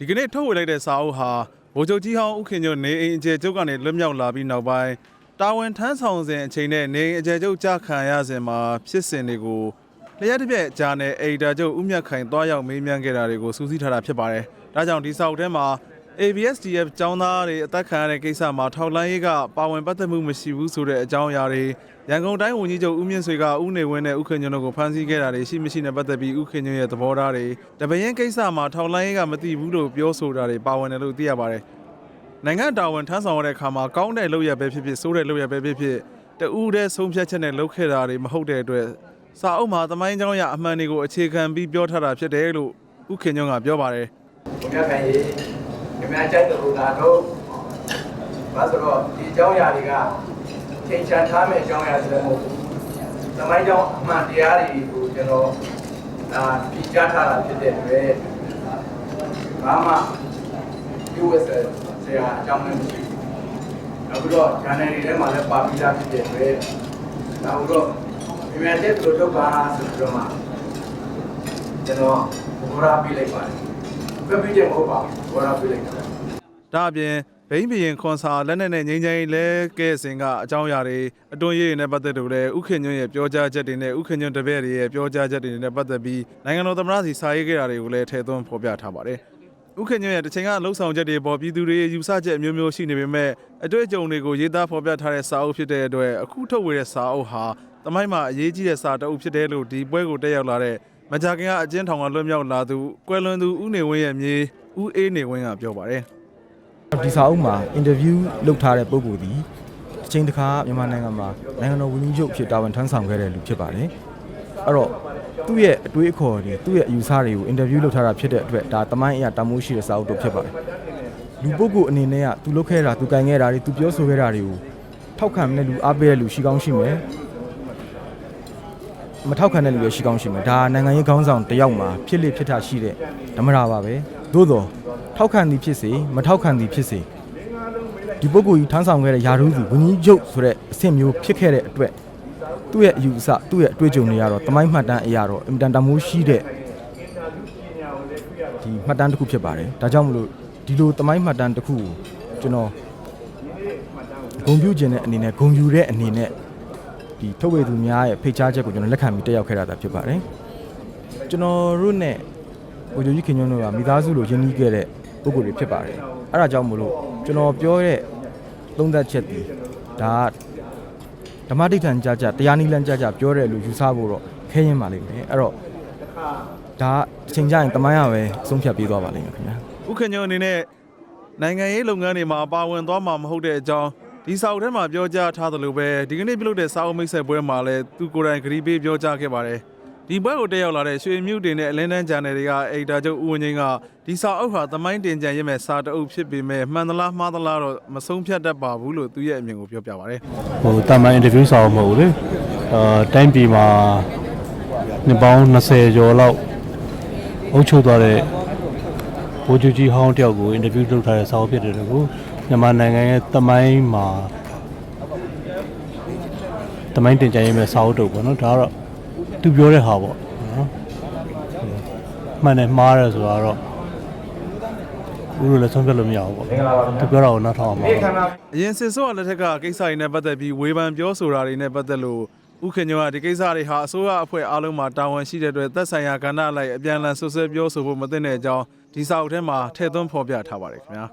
ဒီကနေ့ထုတ်ဝေလိုက်တဲ့စာအုပ်ဟာဗိုလ်ချုပ်ကြီးဟောင်းဦးခင်ညွန့်နေအိမ်အကျယ်ချုပ်ကနေလွတ်မြောက်လာပြီးနောက်ပိုင်းတာဝန်ထမ်းဆောင်စဉ်အချိန်နဲ့နေအိမ်အကျယ်ချုပ်ကြခံရစဉ်မှာဖြစ်စဉ်တွေကိုလျှက်တစ်ပြက်ကြားနဲ့အေဒါချုပ်ဦးမြတ်ခိုင်တွားရောက်မေးမြန်းခဲ့တာတွေကိုစူးစီးထားတာဖြစ်ပါတယ်။ဒါကြောင့်ဒီစာအုပ်ထဲမှာ ABSDF ကျောင်းသားတွေအသက်ခံရတဲ့ကိစ္စမှာထောက်လိုင်းရေးကပါဝင်ပတ်သက်မှုမရှိဘူးဆိုတဲ့အကြောင်းအရာတွေရန်ကုန်တိုင်းဝန်ကြီးချုပ်ဦးမြင့်ဆွေကဦးနေဝင်းနဲ့ဦးခင်ညွန့်တို့ကိုဖမ်းဆီးခဲ့တာတွေရှိမရှိနဲ့ပတ်သက်ပြီးဦးခင်ညွန့်ရဲ့သဘောထားတွေတပရင်ကိစ္စမှာထောက်လိုင်းရေးကမသိဘူးလို့ပြောဆိုတာတွေပါဝင်တယ်လို့သိရပါတယ်။နိုင်ငံတာဝန်ထမ်းဆောင်ရတဲ့အခါမှာကောင်းတဲ့လုပ်ရပဲဖြစ်ဖြစ်ဆိုးတဲ့လုပ်ရပဲဖြစ်ဖြစ်တူးတဲ့ဆုံးဖြတ်ချက်နဲ့လုပ်ခဲ့တာတွေမဟုတ်တဲ့အတွက်စာအုပ်မှာသမိုင်းကြောင်းရအမှန်တွေကိုအခြေခံပြီးပြောထားတာဖြစ်တယ်လို့ဦးခင်ညွန့်ကပြောပါတယ်။ခင်ဗျားခိုင်ရေး ခင်ဗျားကြိုက်တဲ့ဘုရားတို့ဘာဆိုတော့ဒီအကြောင်းအရာတွေကချိန်ချထားမယ့်အကြောင်းအရာတွေလည်းမဟုတ်ဘူး။သမိုင်းကြောင်းအမှန်တရားတွေကိုကျွန်တော်အာပြကြားထားတာဖြစ်တဲ့အတွက်ဘာမှ US ဆရာအကြောင်းလည်းမရှိဘူး။နောက်ပြီးတော့ channel တွေထဲမှာလည်းပါပြီးသားဖြစ်တဲ့အတွက်နောက်ပြီးတော့ခင်ဗျားတဲ့တို့တော့ပါဆိုပြီးတော့မှကျွန်တော်ဘောရာပြလိုက်ပါတယ်။ ပြပြချက်မဟုတ်ပါဘူးဘောရာပြလိုက်တာ။ဒါအပြင်ဘိန်းဘီရင်ခွန်စာလက်နက်နဲ့ငိမ့်ချိုင်းလဲကဲစဉ်ကအကြောင်းအရာတွေအတွန်းရေးတွေနဲ့ပတ်သက်လို့လည်းဥခင်ညွန့်ရဲ့ပြောကြားချက်တွေနဲ့ဥခင်ညွန့်တပည့်တွေရဲ့ပြောကြားချက်တွေနဲ့ပတ်သက်ပြီးနိုင်ငံတော်သမ္မတစီစာရေးခဲ့တာတွေကိုလည်းထည့်သွင်းဖော်ပြထားပါတယ်။ဥခင်ညွန့်ရဲ့တစ်ချိန်ကလှုပ်ဆောင်ချက်တွေပေါ်ပြည်သူတွေရဲ့ယူဆချက်အမျိုးမျိုးရှိနေပေမဲ့အတွေ့အကြုံတွေကိုရေးသားဖော်ပြထားတဲ့စာအုပ်ဖြစ်တဲ့အတွက်အခုထုတ်ဝေတဲ့စာအုပ်ဟာသမိုင်းမှာအရေးကြီးတဲ့စာတအုပ်ဖြစ်တယ်လို့ဒီပွဲကိုတက်ရောက်လာတဲ့ မကြာခင်ကအကျဉ်းထောင်ကလွတ်မြောက်လာသူကွယ်လွန်သူဦးနေဝင်းရဲ့မြေးဦးအေးနေဝင်းကပြောပါတယ်။ဒီစာအုပ်မှာအင်တာဗျူးလုပ်ထားတဲ့ပုံကိုယ်ဒီအချိန်တစ်ခါမြန်မာနိုင်ငံမှာနိုင်ငံတော်ဝန်ကြီးချုပ်ဖြစ်တာဝန်ထမ်းဆောင်ခဲ့တဲ့လူဖြစ်ပါတယ်အဲ့တော့သူ့ရဲ့အတွေးအခေါ်တွေသူ့ရဲ့အယူဆတွေကိုအင်တာဗျူးလုပ်ထားတာဖြစ်တဲ့အတွက်ဒါတမိုင်းအရာတမိုးရှိတဲ့စာအုပ်တော့ဖြစ်ပါတယ်လူပုဂ္ဂိုလ်အနေနဲ့ကသူလုပ်ခဲ့တာသူကင်ခဲ့တာတွေသူပြောဆိုခဲ့တာတွေကိုထောက်ခံတဲ့လူအားပေးတဲ့လူရှိကောင်းရှိမယ် မထောက်ခံတဲ့လူလည်းရှိကောင်းရှိမယ်ဒါနိုင်ငံရေးခေါင်းဆောင်တစ်ယောက်မှာဖြစ်လေဖြစ်တာရှိတဲ့ဓမ္မရာပါပဲသို့တော့ထောက်ခံသည်ဖြစ်စေမထောက်ခံသည်ဖြစ်စေဒီပုဂ္ဂိုလ်ကြီးထမ်းဆောင်ခဲ့တဲ့ယာရုစီဝင်းကြီးချုပ်ဆိုတဲ့အဆင့်မျိုးဖြစ်ခဲ့တဲ့အတွက်သူ့ရဲ့အယူအဆသူ့ရဲ့အတွေ့အကြုံတွေကတော့တမိုင်းမှတ်တမ်းအရာတော့အင်တန်တမိုးရှိတဲ့ဒီမှတ်တမ်းတစ်ခုဖြစ်ပါတယ်ဒါကြောင့်မလို့ဒီလိုတမိုင်းမှတ်တမ်းတစ်ခုကိုကျွန်တော်ဂုံပြူခြင်းတဲ့အနေနဲ့ဂုံယူတဲ့အနေနဲ့ ဒီထုတ်ဝေသူများရဲ့ဖိတ်ကြားချက်ကိုကျွန်တော်လက်ခံပြီးတက်ရောက်ခဲ့တာသာဖြစ်ပါတယ်ကျွန်တော်တို့ ਨੇ ဟိုဂျိုကြီးခင်ညွန်းတို့ကမိသားစုလိုရင်းနှီးခဲ့တဲ့ပုဂ္ဂိုလ်တွေဖြစ်ပါတယ်အဲ့ဒါကြောင့်မလို့ကျွန်တော်ပြောတဲ့သုံးသက်ချက်ဒီဒါကဓမ္မတိဋ္ဌံကြကြတရားနိလန်းကြကြပြောတယ်လို့ယူဆဖို့တော့ခဲရင်ပါလိမ့်မယ်အဲ့တော့ဒါကအချိန်ကြရင်တမိုင်းရပဲအဆုံးဖြတ်ပေးသွားပါလိမ့်မယ်ခင်ဗျာဥက္ကညုံအနေနဲ့နိုင်ငံရေးလုပ်ငန်းတွေမှာပါဝင်သွားမှာမဟုတ်တဲ့အကြောင်း ဒီစာအုပ်ထဲမှာပြောကြားထားသလိုပဲဒီကနေ့ပြုလုပ်တဲ့စာအုပ်မိတ်ဆက်ပွဲမှာလည်းသူကိုယ်တိုင်ဂရီပေးပြောကြားခဲ့ပါတယ်ဒီပွဲကိုတက်ရောက်လာတဲ့ရွှေမြူတင်နဲ့အလင်းတန်းဂျာနယ်တွေကအိဒါချုပ်ဦးဝင်းချင်းကဒီစာအုပ်ဟာသမိုင်းတင်ကြံရမဲ့စာတအုပ်ဖြစ်ပေမဲ့မှန်သလားမှားသလားတော့မဆုံးဖြတ်တတ်ပါဘူးလို့သူရဲ့အမြင်ကိုပြောပြပါတယ်ဟိုတာမန်အင်တာဗျူးစာအုပ်မဟုတ်ဘူးလေအာတိုင်းပြည်မှာနှစ်ပေါင်း20ကျော်လောက်အုပ်ချုပ်သွားတဲ့ ဘိုးကျူကြီးဟောင်းတယောက်ကိုအင်တာဗျူးလုပ်ထားတဲ့စာအုပ်ဖြစ်တယ်လို့ကိုမြန်မာနိုင်ငံရဲ့တမိုင်းမှာတမိုင်းတင်ကြရင်မဲ့စာအုပ်တုပ်ပေါ့နော်ဒါကတော့သူပြောတဲ့ဟာပေါ့နော်မှန်တယ်မှားတယ်ဆိုတာတော့ဘူးလို့လည်းဆုံးဖြတ်လို့မရဘူးပေါ့သူပြောတာကိုနောက်ထောင်အောင်ပါအရင်စစ်စောလက်ထက်ကကိစ္စတွေနဲ့ပတ်သက်ပြီးဝေဖန်ပြောဆိုတာတွေနဲ့ပတ်သက်လို့ ဥက္ကညုံကဒီကိစ္စတွေဟာအစိုးရအဖွဲ့အားလုံးမှာတာဝန်ရှိတဲ့အတွက်သက်ဆိုင်ရာကဏ္ဍအလိုက်အပြန်အလှန်ဆွဆွဲပြောဆိုဖို့မသင့်တဲ့အကြောင်းဒီစာအုပ်ထဲမှာထည့်သွင်းဖော်ပြထားပါတယ်ခင်ဗျာ